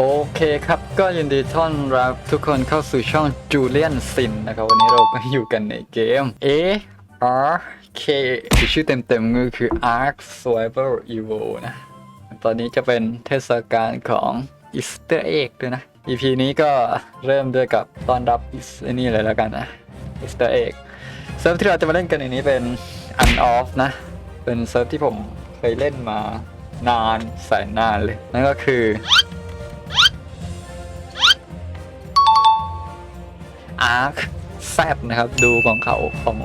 โอเคครับ ก็ยินดีต้อนรับทุกคนเข้าสู่ช่องจูเลียนซินนะครับ วันนี้เราก็อยู่กันในเกม A R K ชื่อเต็มๆก็คือ Ark Survival Evo นะ ตอนนี้จะเป็นเทศกาลของ Easter Egg ด้วยนะ EP นี้ก็เริ่มด้วยกับต้อนรับอ้นี่เลยแล้วกันนะ Easter Egg เซิร์ฟที่เราจะมาเล่นกันในนี้เป็น Unoff นะ เป็นเซิร์ฟที่ผมเคยเล่นมานานแสนนานเลย นั่นก็คือ Ark แซดนะครับ ดูของเขาของ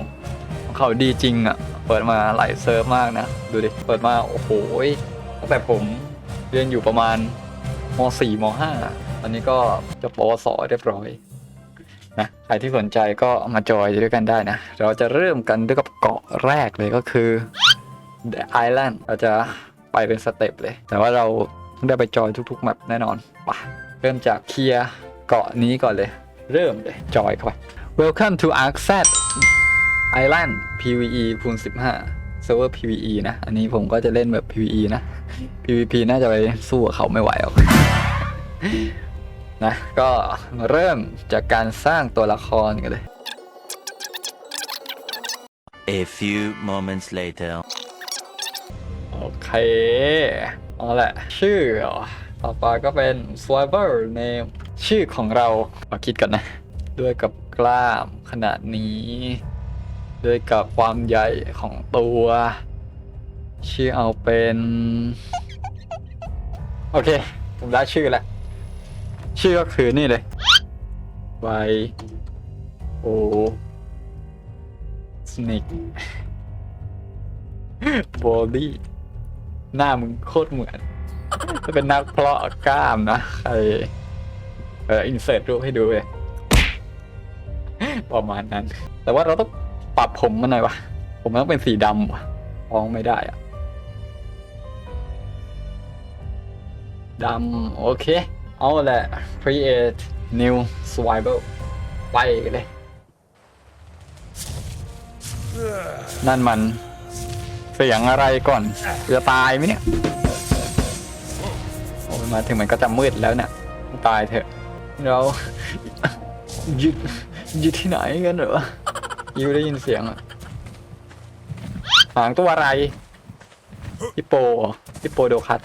ของเขาดีจริงอะ่ะ เปิดมาหลายเซิร์ฟมากนะ ดูดิ เปิดมา โอ้โหตั้งแต่ผมเรียนอยู่ประมาณม .4 ม .5 ตอนนี้ก็จะปวสเรียบร้อยนะใครที่สนใจก็มาจอยด้วยกันได้นะ เราจะเริ่มกันด้วยกับเกาะแรกเลยก็คือ The Island เราจะไปเป็นสเต็ปเลย แต่ว่าเราได้ไปจอยทุกๆแมปแน่นอนปะเริ่มจากเคลียร์เกาะนี้ก่อนเลย เริ่มเลยจอยเข้าไป Welcome to Ark Z Island PVE คูณ15 Server PVE นะ อันนี้ผมก็จะเล่นแบบ PVE นะ PVP น่าจะไปสู้กับเขาไม่ไหวหรอกนะ ก็เริ่มจากการสร้างตัวละครกันเลย A few moments later. โอเค เอาแหละชื่อเหรอต่อไปก็เป็น Survivor Name ชื่อของเรามาคิดกันนะ ด้วยกับกล้ามขนาดนี้ ด้วยกับความใหญ่ของตัว ชื่อเอาเป็น โอเค ผมได้ชื่อแล้ว ชื่อก็คือนี่เลยไวโอสเนกบอดี้หน้ามึงโคตรเหมือนจะเป็นนักเพาะกล้ามนะใคร อออินเสิร์ตรูปให้ดูเลยประมาณนั้น แต่ว่าเราต้องปรับผมมันหน่อยวะผมต้องเป็นสีดำวะมองไม่ได้อะดำโอเค เอาแหละ create new survival ไปกันเลย นั่นมันเสียงอะไรก่อน จะตายไหมเนี่ย โอ้ยมาถึงมันก็จะมืดแล้วเนี่ย ตายเถอะ เราหยุดหยุดที่ไหนกันเหรอยูได้ยินเสียงอะหางตัวอะไรฮิปโปฮิปโปโดคัต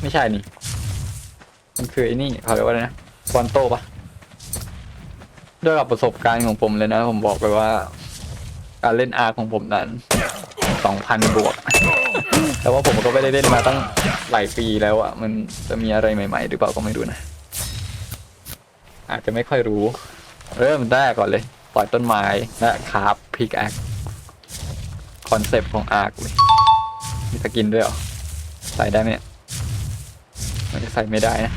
ไม่ใช่นี่ มันคือไอ้นี่เขาเรียกว่าอะไรนะฟอนโตปะด้วยกับประสบการณ์ของผมเลยนะ ผมบอกไปว่า การเล่นอาร์ของผมนั้น2,000บวก แต่ว่าผมก็ไม่ได้เล่นมาตั้งหลายปีแล้วอะ่ะมันจะมีอะไรใหม่ ๆ หรือเปล่าก็ไม่รู้นะ อาจจะไม่ค่อยรู้ เริ่มแรกก่อนเลยต่อยต้นไม้และคาบพิกแอคคอนเซปต์ของอาร์คเลยมีสกินด้วยเหรอ ใส่ได้ไหมเนี่ยมันจะใส่ไม่ได้นะ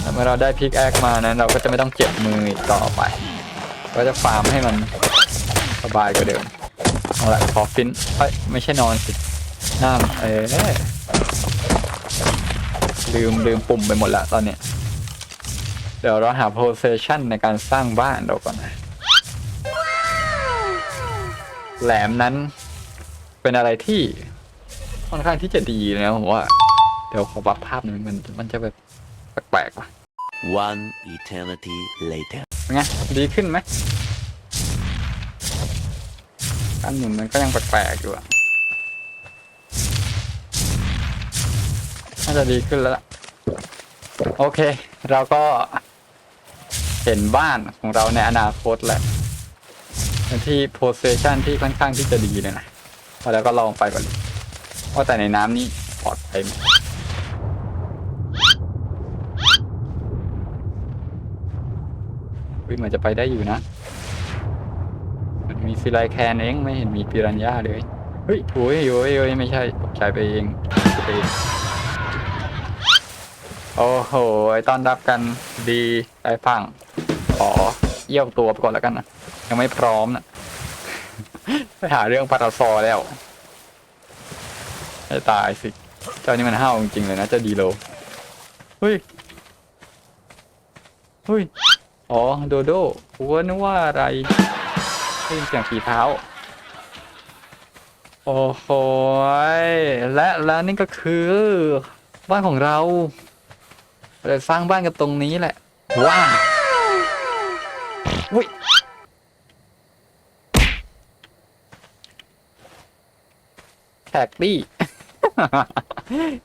แต่เมื่อเราได้พิกแอคมานั้นเราก็จะไม่ต้องเจ็บมืออีกต่อไป ก็จะฟาร์มให้มันสบายกว่าเดิมเอาละขอฟินเอ้ยไม่ใช่นอนสิน้ำเออลืมลืมปุ่มไปหมดละตอนเนี้ย เดี๋ยวเราหา position ในการสร้างบ้านเราก่อนนะแหลมนั้นเป็นอะไรที่ค่อนข้างที่จะดีนะผมว่า เดี๋ยวขอปรับภาพหน่อยมันมันจะแบบแปลกๆว่ะ One eternity later. เป็นไงดีขึ้นไหมการหมุนมันก็ยังแปลกๆอยู่อะน่าจะดีขึ้นแล้วล่ะ โอเค เราก็เห็นบ้านของเราในอนาคตแหล้วเป็นที่ position ที่ค่อนข้างที่จะดีเลยนะพอแล้วก็ลองไปก่อนว่าแต่ในน้ำนี่ปลอดภัยไหมวิมันจะไปได้อยู่นะ มันมีฟิไลแคนเองไม่เห็นมีปิรันย่าเลย เฮ้ยโอ้ยโอ้ยโอ้ยไม่ใช่ตกใจไปเองไปเอง โอ้โหต้อนรับกันดีได้ฟังขอเยี่ยวตัวไปก่อนแล้วกันนะยังไม่พร้อมนะไปหาเรื่องปาราซอแล้วให้ตายสิเจ้านี่มันห้าวจริงเลยนะเจ้าดีโลเฮ้ยเฮ้ยอ๋อโดโดกูก็นึกว่าอะไรได้ยินเสียงฝีเท้า โอ้โหและและนี่ก็คือ บ้านของเรา เลยสร้างบ้านกันตรงนี้แหละ ว้าวอุ้ยแขกดี้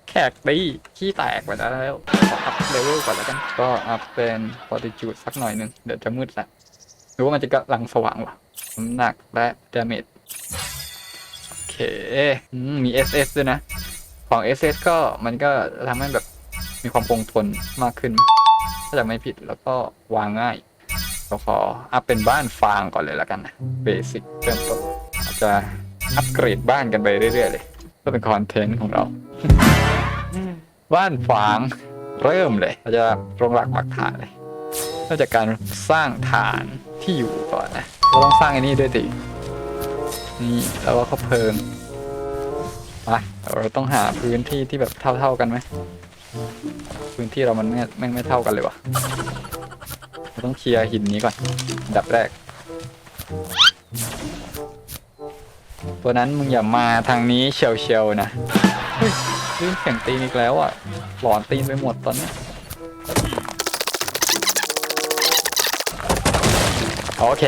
แขกดี้ขี้แตกไปแล้วขออัพเลเวลก่อนแล้วกัน ก็อัพเป็น fortitude สักหน่อยหนึ่งเดี๋ยวจะมืดละหรือว่ามันจะกำลังสว่างวะน้ำหนักและ damage โอเค มี SS ด้วยนะ ของ SS ก็มันก็ทำให้แบบ มีความคงทนมากขึ้น ถ้าจะไม่ผิดแล้วก็วางง่ายเราขออัพเป็นบ้านฟางก่อนเลยแล้วกันนะเบสิกเริ่มต้นอาจจะอัปเกรดบ้านกันไปเรื่อยๆเลยเพื่อเป็นคอนเทนต์ของเรา บ้านฟางเริ่มเลยเราจะลงหลักปักฐานเลยเริ่มจากการสร้างฐานที่อยู่ก่อนนะเราต้องสร้างอันนี้ด้วยดินี่แล้วก็ข้าเพลิงไปเราต้องหาพื้นที่ที่แบบเท่า ๆกันไหม พื้นที่เรามันไม่ไม่ไม่เท่ากันเลยวะเราต้องเคลียร์หินนี้ก่อนอันดับแรก ตัวนั้นมึงอย่ามาทางนี้เชียวเชียวๆนะเฮ้ยได้ยินเสียงตีนอีกแล้วอะ หลอนตีนไปหมดตอนนี้ โอเค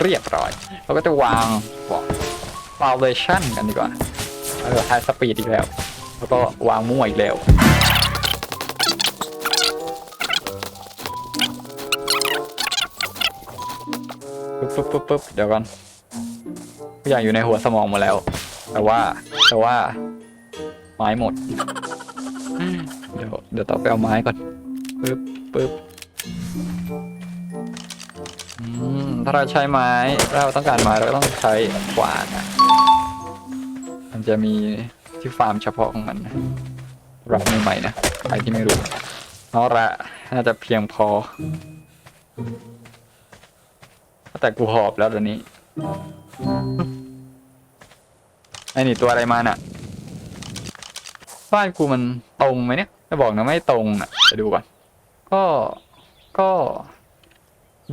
เรียบร้อย เราก็จะวางบอกฟาวเดชั่นกันดีกว่า เออไฮสปีดอีกแล้ว แล้วก็วางมั่วอีกแล้ว ปึ๊บปึ๊บปึ๊บเดี๋ยวก่อนทุกอย่างอยู่ในหัวสมองหมดแล้ว แต่ว่าแต่ว่า ไม้หมด เดี๋ยวเดี๋ยวต่อไปเอาไม้ก่อนปึ๊บปึ๊บอืมถ้าเราใช้ไม้เราต้องการไม้เราก็ต้องใช้ขวานนะมันจะมีที่ฟาร์มเฉพาะของมันนะเราไม่ใหม่นะใครที่ไม่รู้เอาละน่าจะเพียงพอ แต่กูหอบแล้วเดี๋ยวนี้ ไอ้นี่ตัวอะไรมาน่ะ บ้านกูมันตรงไหมเนี่ยจะบอกนะไม่ตรงอะไปดูก่อน ก็ ก็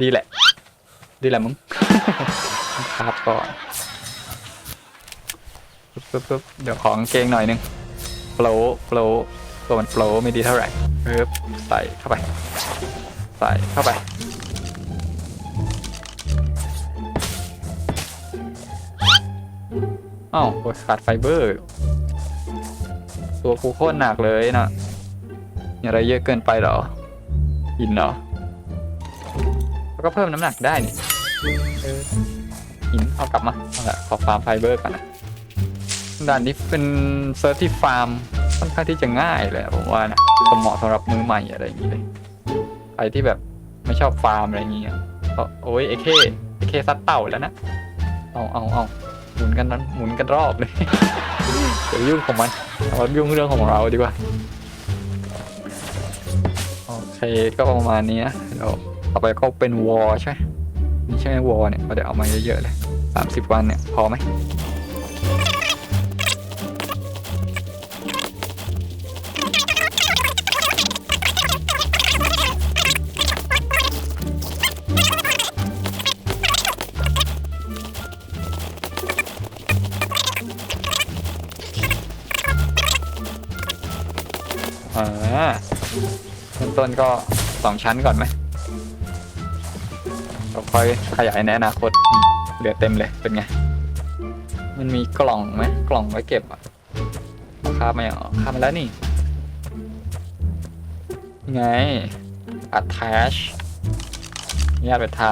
ดีแหละ ดีแหละมึง ครับก่อนปึ๊บปึ๊บปึ๊บเดี๋ยวของเกงหน่อยนึงโฟล์โฟล์ตัวมันโฟล์ไม่ดีเท่าไหร่ปึ๊บใส่เข้าไป ใส่เข้าไป อ้าวขาดไฟเบอร์ ตัวกูโคตรหนักเลยนะมีอะไรเยอะเกินไปเหรอหินเหรอแล้วก็เพิ่มน้ำหนักได้นี่อินเอากลับมาเอาละขอฟาร์มไฟเบอร์ก่อนนะด่านนี้เป็นเซิร์ฟที่ฟาร์มค่อนข้างที่จะง่ายเลยอะผมว่านะเหมาะสำหรับมือใหม่อะไรอย่างนี้เลยใครที่แบบไม่ชอบฟาร์มอะไรอย่างเงี้ยโอ้ยเอเคเอเคซัดเต่าแล้วนะ เอาเอาเอา หมุนกันนั้นหมุนกันรอบเลยเดี๋ยวยุ่งของมันเอายุ่งเรื่องของเราดีกว่าโอเคก็ประมาณนี้นะเดี๋ยวต่อไปก็เป็นวอลใช่ไหมนี่ใช่ไหมวอลเนี่ยเราเดี๋ยวเอามาเยอะๆเลยสามสิบวันเนี่ยพอไหม ต้นก็สองชั้นก่อนไหมเราค่อยขยายในอนาคตอืมเหลือเต็มเลยเป็นไง มันมีกล่องไหมกล่องไว้เก็บอะเอาคาบมาอย่างคาบมาแล้วนี่นี่ ไง attach ญาตไปทำ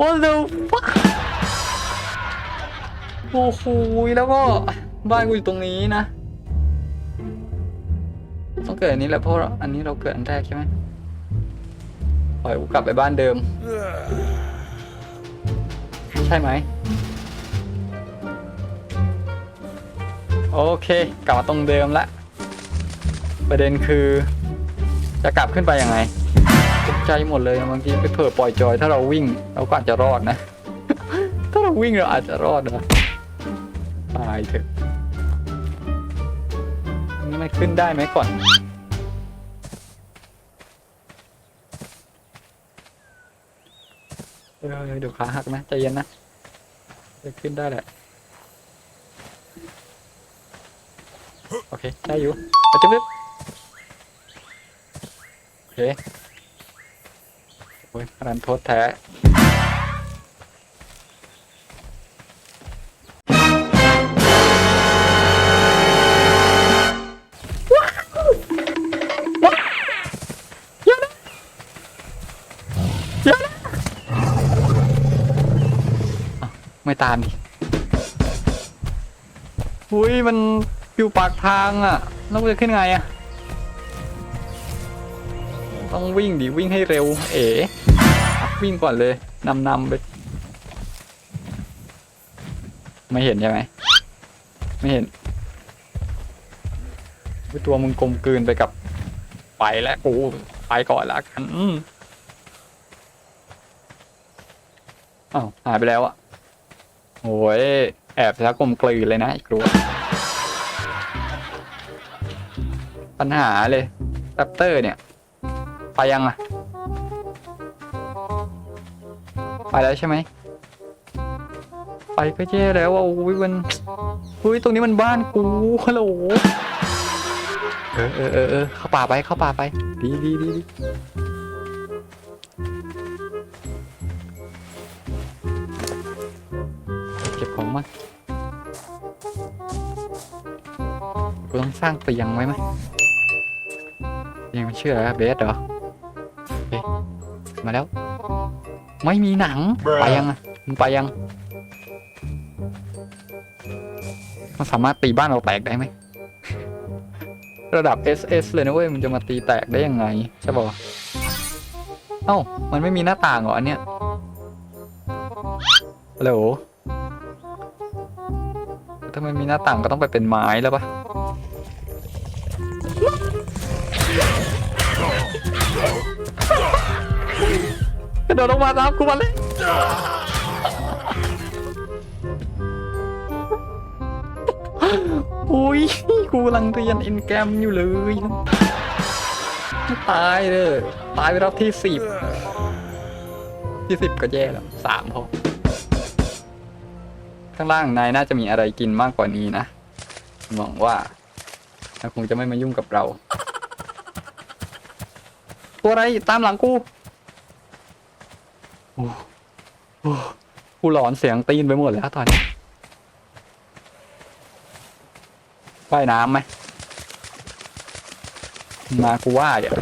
What the fuck โอ้โหแล้วก็บ้านกูอยู่ตรงนี้นะ ต้องเกิดอันนี้แหละเพราะอันนี้เราเกิดอันแรกใช่ไหมปล่อยกูกลับไปบ้านเดิม ใช่ไหม โอเค กลับมาตรงเดิมละ ประเด็นคือ จะกลับขึ้นไปยังไง ใจหมดเลยบางทีไปเผลอปล่อยจอย ถ้าเราวิ่งเราก็อาจจะรอดนะ ถ้าเราวิ่งเราอาจจะรอดนะตายเถอะนี่มันขึ้นได้ไหมก่อนเดี๋ยวขาหักนะใจเย็นนะจะขึ้นได้แหละโอเค ได้อยู่อาจะปึ๊บโอเค โอ้ยรันโทษแท้ ไม่ตามดิอุ้ย มันอยู่ปากทางอะ แล้วจะขึ้นไงอะ ต้องวิ่งดิวิ่งให้เร็ว เอ๋วิ่งก่อนเลยนำนำไป ไม่เห็นใช่ไหม ไม่เห็นตัวมึงกลมกลืนไปกับ ไปแล้วกูไปก่อนละกันอ้าวหายไปแล้วอะโอ้ยแอบแล้วกลมกลืนเลยนะไอ้กลัว ปัญหาเลยแรปเตอร์เนี่ย ไปยังอะไปแล้วใช่ไหม ไปก็แย่แล้วอะอุ้ยมันอุ้ยตรงนี้มันบ้านกูฮัลโหลเออเออเออเออเข้าป่าไปเข้าป่าไป ดีดีดีดีเก็บของมากูต้องสร้างเตียงไว้ไหมเตียงมันชื่อเบสเหรอ มาแล้ว ไม่มีหนัง ไปยังอะมึงไปยัง มันสามารถตีบ้านเราแตกได้ไหม ระดับ SS เลยนะเว้ย มันจะมาตีแตกได้ยังไง ใช่ป่าวะเอ้า มันไม่มีหน้าต่างเหรออันเนี้ยฮัลโหลถ้ามันมีหน้าต่างก็ต้องไปเป็นไม้แล้วปะ ดดลงมาตามกูมาเลยอุ้ยกูกำลังเรียนอินแกรมอยู่เลยตายเลยตายไปรอบที่สิบที่สิบก็แย่แล้วสามพอข้างล่างนายน่าจะมีอะไรกินมากกว่านี้นะหวังว่านาคงจะไม่มายุ่งกับเรา ตัวอะไรตามหลังกู กูหลอนเสียงตีนไปหมดแล้วตอนนี้ว่ายน้ำไหม มากูว่ายอะ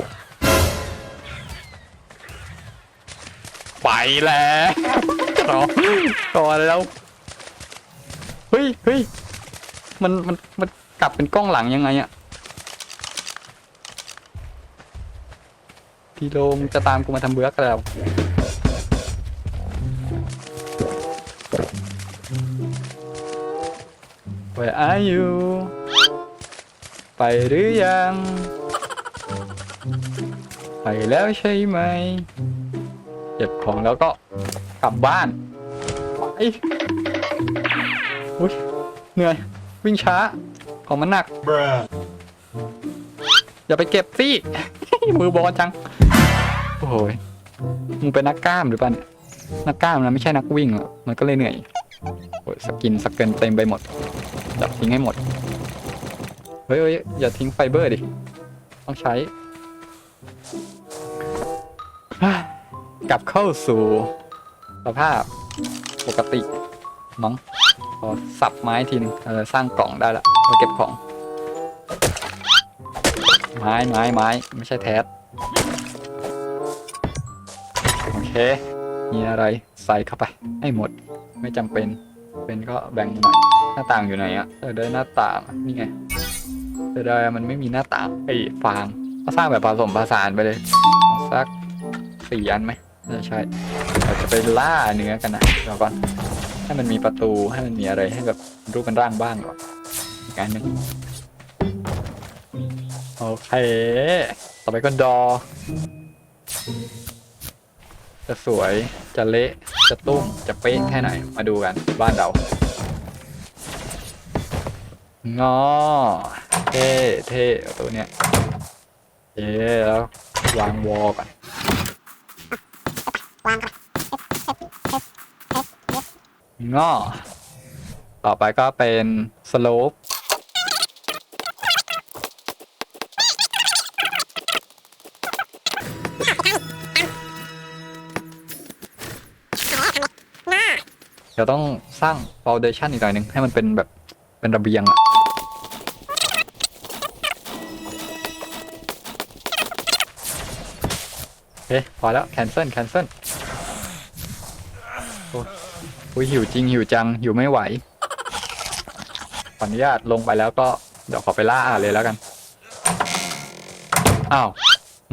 ไปแล้วรอรอแล้ว เฮ้ยเฮ้ยมันมันมันกลับเป็นกล้องหลังยังไงอะพี่โลมจะตามกูมาทำเบื้อกแล้ว are you ไปหรือยัง ไปแล้วใช่ไหม เก็บของแล้วก็กลับบ้านไปอุ้ยเหนื่อย วิ่งช้า ของมันหนัก อย่าไปเก็บสิ มือบอลจัง โอ้ยมึงเป็นนักกล้ามหรือเปล่าเนี่ยนักกล้ามนะไม่ใช่นักวิ่งหรอกมันก็เลยเหนื่อยโอ้ยสกินสเกินเต็มไปหมด จับทิ้งให้หมด เฮ้ยอย่าทิ้งไฟเบอร์ดิ ต้องใช้ กลับเข้าสู่สภาพปกติมั้งพอสับไม้ทีนึงเราจะสร้างกล่องได้ละเราเก็บของ ไม้ไม้ไม้ไม่ใช่แทสโอเค มีอะไรใส่เข้าไปให้หมด ไม่จำเป็น เป็นก็แบ่งหน่อย น้าต่างอยู่ไหนอะเออได้หน้าต่างนี่ไงเออได้มันไม่มีหน้าต่างไอ้ฟางก็สร้างแบบผสมผสานไปเลยสักสี่อันไหมน่าใช่เราจะไปล่าเนื้อกันนะเดี๋ยวก่อนให้มันมีประตูให้มันมีอะไรให้แบบรูปเป็นร่างบ้างก่อนอีกอันหนึ่งโอเค ต่อไปก็ดอ จะสวยจะเละจะตุ้มจะเป๊ะแค่ไหนมาดูกันบ้านเรา งอ เท่เท่ตัวเนี้ยเท่แล้ววางวอก่อนงอ ต่อไปก็เป็นสโลปเดี๋ยวต้องสร้างฟ u n เดชันอีกหน่อยหนึ่งให้มันเป็นแบบเป็นระเบียงอะ เคพอแล้วแคนเซิลแคนเซิลโอ้ยโอ้ยหิวจริงหิวจังหิวไม่ไหวขออนุญาตลงไปแล้วก็เดี๋ยวขอไปล่าอ่านเลยแล้วกันอ้าว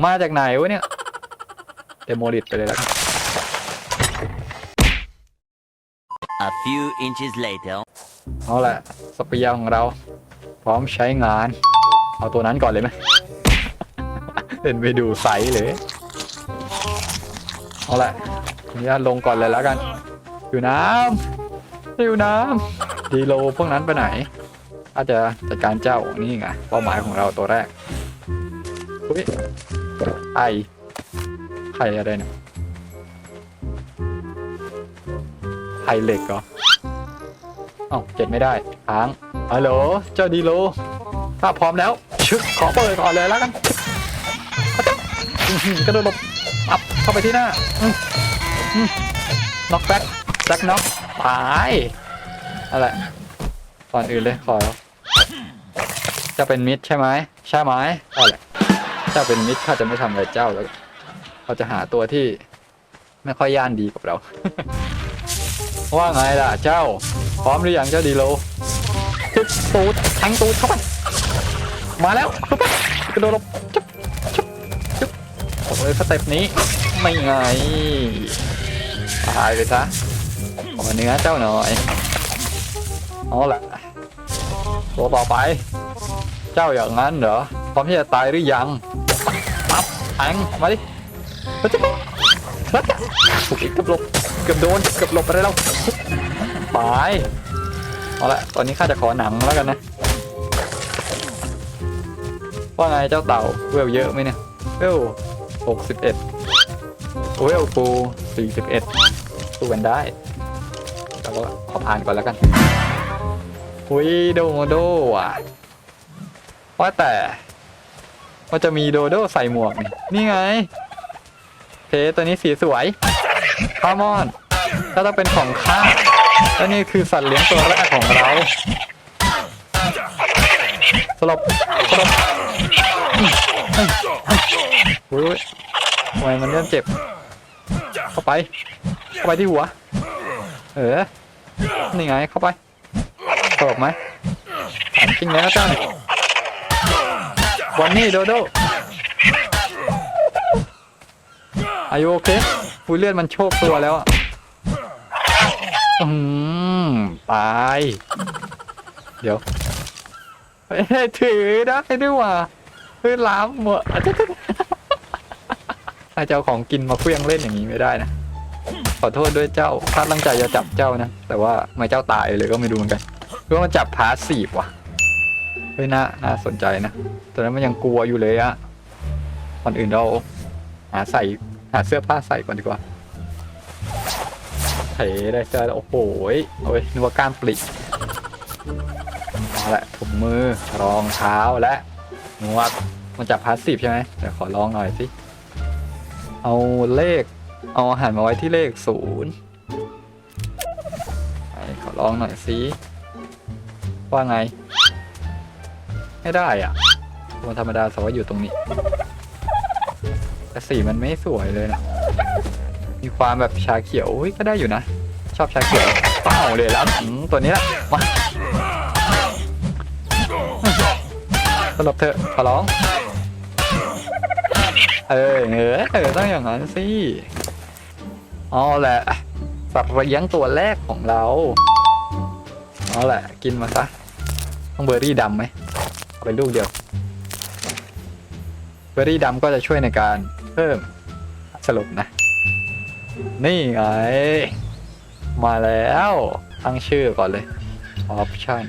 มาจากไหนวะเนี่ยเดโมลิตไปเลยแล้วกัน A few inches later. เอาละสเปียร์ของเรา พร้อมใช้งาน เอาตัวนั้นก่อนเลยไหมเล่นไปดูไซส์เลย เอาละขออนุญาตลงก่อนเลยแล้วกัน อยู่น้ำอยู่น้ำดีโลพวกนั้นไปไหน อาจจะจัดการเจ้านี่ไงเป้าหมายของเราตัวแรกอุ้ยไอไข่อะไรเนี่ยไข่เหล็กเหรอเอ้าเก็บไม่ได้ค้างฮัลโหลเจ้าดีโล ถ้าพร้อมแล้วชึกขอเปิดก่อนเลยแล้วกันกระโดดหลบ เข้าไปที่หน้าน็อกแบ็คแบ็คน็อกตายอะไรก่อนอื่นเลยขอ จะเป็นมิดใช่ไหมใช่ไหมอะไรถ้าเป็นมิดข้าจะไม่ทำอะไรเจ้าแล้วเขาจะหาตัวที่ไม่ค่อยย่านดีกับเรา ว่าไงล่ะเจ้า พร้อมหรือยังเจ้าดีโลจุดตูดแทงตูดเข้าไปมาแล้วปุ๊บปั๊บกระโดดลบจุ๊บ เลยสเต็ปนี้ไม่ไงตายไปซะขอเนื้อเจ้าหน่อยเอาละตัวต่อไป เจ้าอย่างนั้นเหรอพร้อมที่จะตายหรือยังปั๊บแทงมาดิจุ๊บจุ๊บจุ๊บถูกอีกเกือบหลบเกือบโดนเกือบหลบไปได้แล้วไปเอาละตอนนี้ข้าจะขอหนังแล้วกันนะว่าไงเจ้าเต่าเวลเยอะไหมเนี่ยเวล หกสิบเอ็ดเวลกูสี่สิบเอ็ดสู้กันได้แล้วก็ขอผ่านก่อนแล้วกันหุยโดโดอะว่าแต่ว่าจะมีโดโดใส่หมวกนี่นี่ไงเพตัวนี้สีสวยพามอนถ้าต้องเป็นของข้าและนี่คือสัตว์เลี้ยงตัวแรกของเราสลบสลบ อุ้ยทำไมมันเริ่มเจ็บ เข้าไป เข้าไปที่หัว เออ นี่ไง เข้าไปสลบไหมถามจริงแล้วเจ้าเนี่ยวันนี้โดโดอายุโอเคคุยเลือดมันโชคตัวแล้วอะอืมตาย เดี๋ยวถือได้ด้วยว่ะ เฮ้ยล้ำหมดถ้าเจ้าของกินมาเคลี้ยงเล่นอย่างนี้ไม่ได้นะ ขอโทษด้วยเจ้าข้าตั้งใจจะจับเจ้านะ แต่ว่าไม่เจ้าตายเลยก็ไม่รู้เหมือนกันเพื่อมาจับพาสซีฟว่ะเฮ้ยน่าน่าสนใจนะตอนนั้นมันยังกลัวอยู่เลยอะก่อนอื่นเราหาใส่หาเสื้อผ้าใส่ก่อนดีกว่าเถได้เจอโอ้โหโอ้ยนึกว่ากล้ามปลิเอาละถุงมือรองเท้าและนวด มันจับพาสซีฟใช่ไหมเดี๋ยวขอลองหน่อยสิ เอาเลข เอาอาหารมาไว้ที่เลขศูนย์ขอลองหน่อยสิว่าไง ไม่ได้อะตัวธรรมดาสว่าอยู่ตรงนี้ แต่สีมันไม่สวยเลยนะ มีความแบบชาเขียวอุ๊ยก็ได้อยู่นะ ชอบชาเขียวเป้าเลยแล้วตัวนี้แหละมาสลบเถอะขอร้อง เออเออเออต้องอย่างนั้นสิเอาแหละสัตว์เลี้ยงตัวแรกของเราเอาแหละ กินมาซะต้องเบอร์รี่ดำไหมเอาไปลูกเดียว เบอร์รี่ดำก็จะช่วยในการเพิ่มสลบนะ นี่ไงมาแล้วตั้งชื่อก่อนเลย option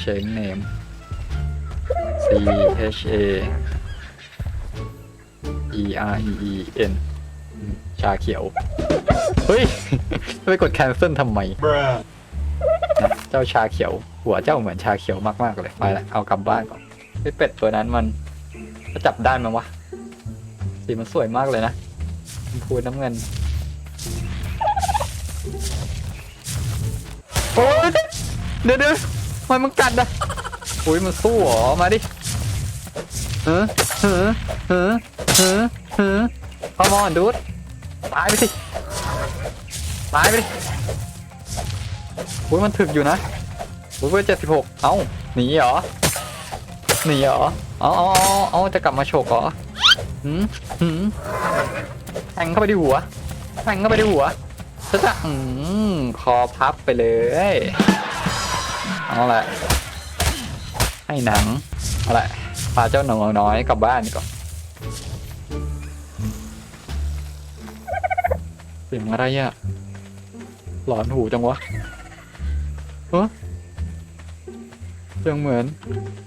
change name C H A E R E E N ชาเขียว เฮ้ย ไปกด cancel ทำไมนะเจ้าชาเขียว หัวเจ้าเหมือนชาเขียวมากๆเลย ไปละเอากลับบ้านก่อนไอเป็ดตัวนั้นมันจะจับได้ไหมวะ สีมันสวยมากเลยนะชมพูน้ำเงินโอ้ยเดี๋ยวเดี๋ยวทำไมมันกัดอะอุ้ยมันสู้เหรอ มาดิเฮ้อเฮ้อเฮ้อ เฮ้อเฮ้อพอมอนดูดตายไปสิตายไปดิอุ้ยมันถึกอยู่นะอุ้ยเบอร์เจ็ดสิบหกเอ้าหนีเหรอหนีเหรอเอาเอาเอาเอาจะกลับมาโฉกเหรอหืมหืมแทงเข้าไปที่หัวแทงเข้าไปที่หัวจะจะอืมคอพับไปเลยเอาแหละให้หนังเอาแหละพาเจ้าหนูน้อยกลับบ้านก่อน สียงอะไรอะหลอนหูจังวะเออเสียงเหมือน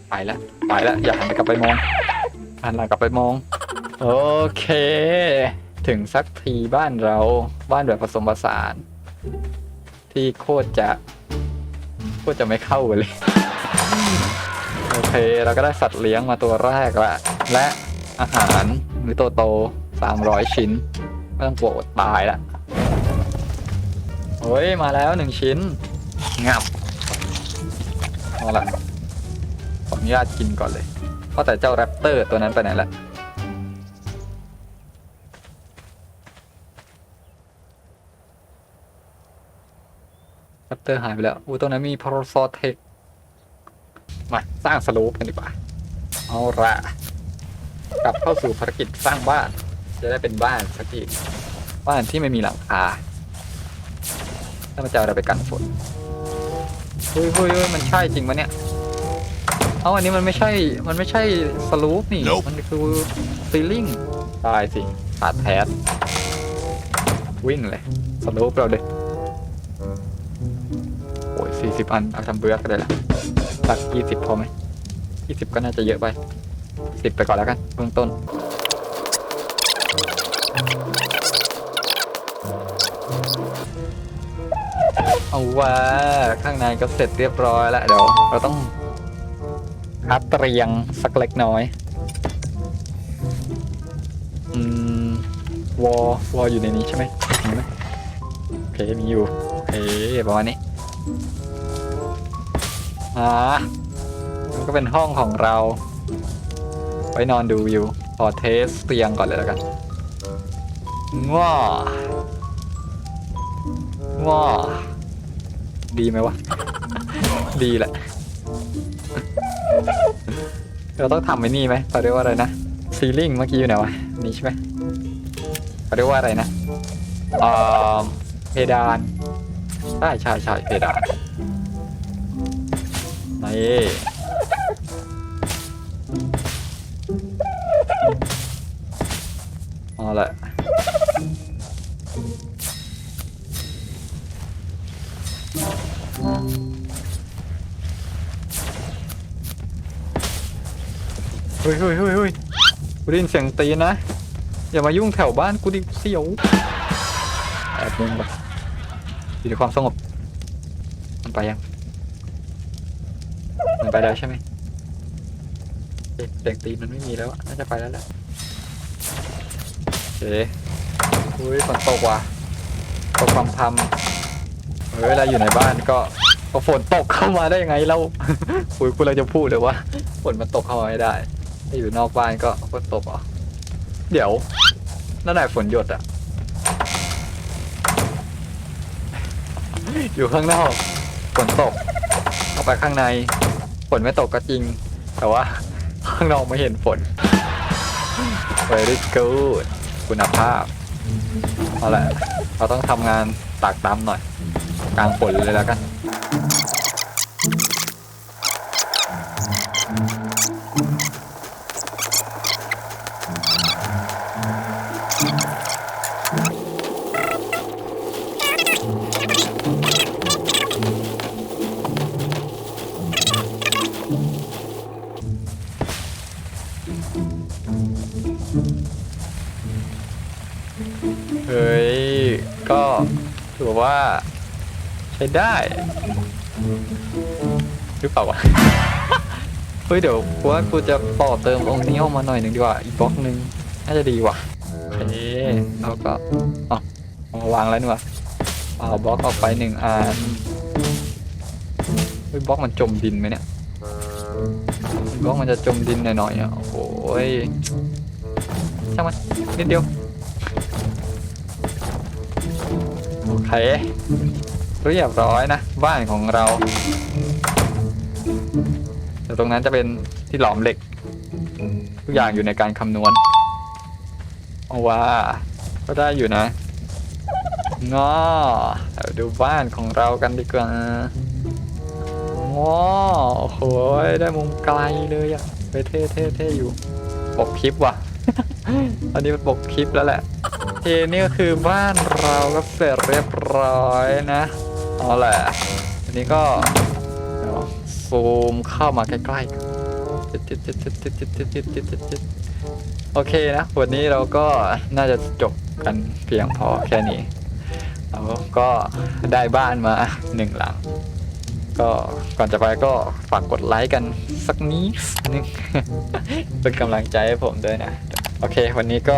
ไปแล้วไปแล้วอย่าหันไปกลับไปมองหันหลังกลับไปมอง โอเค ถึงสักทีบ้านเราบ้านแบบผสมผสาน ที่โคตรจะ โคตรจะไม่เข้ากันเลย โอเค เราก็ได้สัตว์เลี้ยงมาตัวแรกละและอาหารหรือโตโตสามร้อยชิ้น ไม่ต้องกลัวอดตายละ เฮ้ยมาแล้วหนึ่งชิ้นงับเอาละขออนุญาตกินก่อนเลย เพราะแต่เจ้าแรปเตอร์ตัวนั้นไปไหนละแรปเตอร์หายไปแล้วอู้ตรงนั้นมีพาราซอเทคมาสร้างสลูปกันดีกว่า เอาละกลับเข้าสู่ภารกิจสร้างบ้าน จะได้เป็นบ้านสักทีบ้านที่ไม่มีหลังคา ถ้ามันจะเอาอะไรไปกันฝนเฮ้ยเฮ้ยเฮ้ยมันใช่จริงปะเนี่ย เอาอันนี้มันไม่ใช่ มันไม่ใช่สลูปนี่ Nope มันคือซีลิงตายสิขาดแทสวิ่งเลยสลูปเราเลยโอ้ยสี่สิบอันเอาทำเบือกก็ได้ละสักยี่สิบพอไหมยี่สิบก็น่าจะเยอะไปสิบไปก่อนแล้วกันเบื้องต้น เอาว่าข้างในก็เสร็จเรียบร้อยแล้วเดี๋ยวเราต้องคัดเรียงสักเล็กน้อย อืมวอวออยู่ในนี้ใช่ไหมมีไหมโอเคมีอยู่โอเคประมาณนี้อ่ามันก็เป็นห้องของเรา ไว้นอนดูวิวขอเทสเตียงก่อนเลยแล้วกันว้าว้า ดีไหมวะ ดีแหละ เราต้องทำไอ้นี่ไหมเขาเรียกว่าอะไรนะซีลิงเมื่อกี้อยู่ไหนวะ นี่ใช่ไหมเขาเรียกว่าอะไรนะอ่าเพดานใช่ใช่ใช่เพดานนี่เอาละ เฮ้ยเฮ้ยเฮ้ยเฮ้ยกูได้ยินเสียงตีนนะ อย่ามายุ่งแถวบ้านกูดิเสียวแอบมึงปะอยู่ในความสงบ มันไปยัง มันไปแล้วใช่ไหมเอ๊ะเสียงตีนมันไม่มีแล้วน่าจะไปแล้วแหละโอเคอุ้ยฝนตกว่ะตกความพำ เวลาอยู่ในบ้านก็ฝนตกเข้ามาได้ยังไงเราคุยคุณเราจะพูดเลยว่าฝนมันตกเข้ามาไม่ได้ถ้าอยู่นอกบ้านก็ฝนตกเหรอเดี๋ยวนั่นไหนฝนหยดอะ อยู่ข้างนอกฝนตกเข้าไปข้างในฝนไม่ตกก็จริง แต่ว่าข้างนอกไม่เห็นฝน very good คุณภาพเอาละเราต้องทำงานตากตำหน่อย กลางฝนเลยแล้วกัน ช้ได้หรือเปล่าวะ เฮ้ยเดี๋ยวกูว่ากูจะต่อเติมองค์นี้ออกมาหน่อยหนึ่งดีกว่าอีกบล็อกหนึ่งน่าจะดีว่ะโอเคแล้วก็อ๋อเอามาวางแล้วนี่วะเอาบล็อกออกไปหนึ่งอันเฮ้ยบล็อกมันจมดินไหมเนี่ยบล็อกมันจะจมดินหน่อยๆอะโอ้โหยช่างมันนิดเดียวโอเค เรียบร้อยนะ บ้านของเราแต่ตรงนั้นจะเป็นที่หลอมเหล็ก ทุกอย่างอยู่ในการคำนวณเอาว่าก็ได้อยู่นะง้อเดี๋ยวดูบ้านของเรากันดีกว่าง้อโอ้โหได้มุมไกลเลยอะไปเท่เท่เท่อยู่ปกคลิปว่ะอันนี้ปกคลิปแล้วแหละเคนี่ก็คือบ้านเราก็เสร็จเรียบร้อยนะ เอาแหละอันนี้ก็เดี๋ยวซูมเข้ามาใกล้ๆโอเคนะ วันนี้เราก็น่าจะจบกันเพียงพอแค่นี้เราก็ได้บ้านมาหนึ่งหลัง ก็ก่อนจะไปก็ฝากกดไลค์กันสักนิดนึงเป็นกำลังใจให้ผมด้วยนะ โอเค วันนี้ก็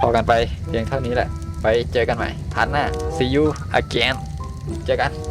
พอกันไปเพียงเท่านี้แหละ ไปเจอกันใหม่พันหน้า see you again เจอกัน